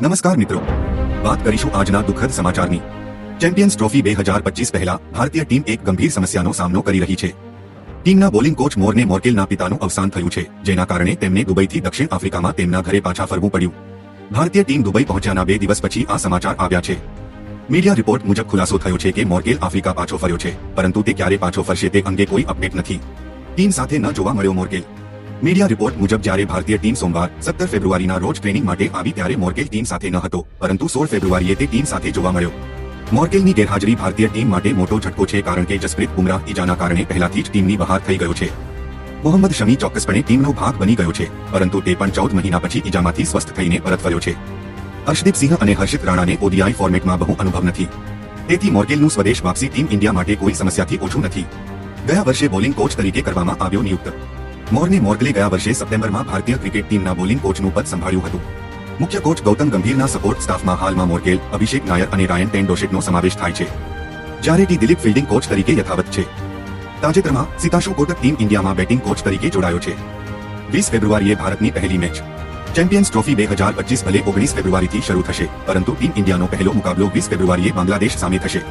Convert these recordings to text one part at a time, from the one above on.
નમસ્કાર મિત્રો. વાત કરીશું આજના દુઃખદ સમાચારની. ચેમ્પિયન્સ ટ્રોફી બે હજાર પચીસ પહેલા ભારતીય ટીમ એક ગંભીર સમસ્યાનો સામનો કરી રહી છે. ટીમના બોલિંગ કોચ મોરને મોર્કેલના પિતાનું અવસાન થયું છે, જેના કારણે તેમને દુબઈથી દક્ષિણ આફ્રિકામાં તેમના ઘરે પાછા ફરવું પડ્યું. ભારતીય ટીમ દુબઈ પહોંચ્યાના બે દિવસ પછી આ સમાચાર આવ્યા છે. મીડિયા રિપોર્ટ મુજબ ખુલાસો થયો છે કે મોર્કેલ આફ્રિકા પાછો ફર્યો છે, પરંતુ તે ક્યારે પાછો ફરશે તે અંગે કોઈ અપડેટ નથી. ટીમ સાથે ન જોવા મળ્યો મોર્કેલ. મીડિયા રિપોર્ટ મુજબ જ્યારે ભારતીય ટીમ સોમવાર સત્તર ફેબ્રુઆરીના રોજ ટ્રેનિંગ માટે આવી ત્યારે મોર્કેલ ટીમ સાથે ન હતો, પરંતુ સોળ ફેબ્રુઆરીએ તે ટીમ સાથે જોવા મળ્યો. મોર્કેલની ગેરહાજરી ભારતીય ટીમ માટે મોટો ઝટકો છે કારણ કે જસપ્રીત બુમરાહ ઈજાના કારણે પહેલાથી જ ટીમની બહાર થઈ ગયો છે. મોહમ્મદ શમી ચોક્કસપણે ટીમનો ભાગ બની ગયો છે, પરંતુ તે પણ ચૌદ મહિના પછી ઈજામાંથી સ્વસ્થ થઈને પરત ફર્યો છે. હર્ષદીપ સિંહ અને હર્ષિત રાણાને ઓડીઆઈ ફોર્મેટમાં બહુ અનુભવ નથી. તેથી મોર્કેલનું સ્વદેશ વાપસી ટીમ ઇન્ડિયા માટે કોઈ સમસ્યાથી ઓછું નથી. ગયા વર્ષે બોલિંગ કોચ તરીકે કરવામાં આવ્યો નિયુક્ત. મોરને મોર્ગલે ગયા વર્ષે સપ્ટેમ્બરમાં ભારતીય ક્રિકેટ ટીમના બોલિંગ કોચનું પદ સંભાળ્યું હતું. મુખ્ય કોચ ગૌતમ ગંભીરના સપોર્ટ સ્ટાફમાં હાલમાં મોર્કેલ અભિષેક નાયર અને રાયન ટેન્ડોશેટનો સમાવેશ થાય છે. જ્યારે ટી દિલીપ ફિલ્ડિંગ કોચ તરીકે યથાવત છે. તાજેતરમાં સિતાશુ કોટક ટીમ ઇન્ડિયામાં બેટિંગ કોચ તરીકે જોડાયો છે. વીસ ફેબ્રુઆરીએ ભારતની પહેલી મેચ. ચેમ્પિયન્સ ટ્રોફી બે હજાર પચીસ ભલે ઓગણીસ ફેબ્રુઆરીથી શરૂ થશે, પરંતુ ટીમ ઇન્ડિયાનો પહેલો મુકાબલો વીસ ફેબ્રુઆરીએ બાંગ્લાદેશ સામે થશે.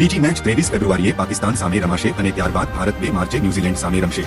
બીજી મેચ ત્રેવીસ ફેબ્રુઆરીએ પાકિસ્તાન સામે રમાશે અને ત્યારબાદ ભારત બે માર્ચે ન્યૂઝીલેન્ડ સામે રમશે.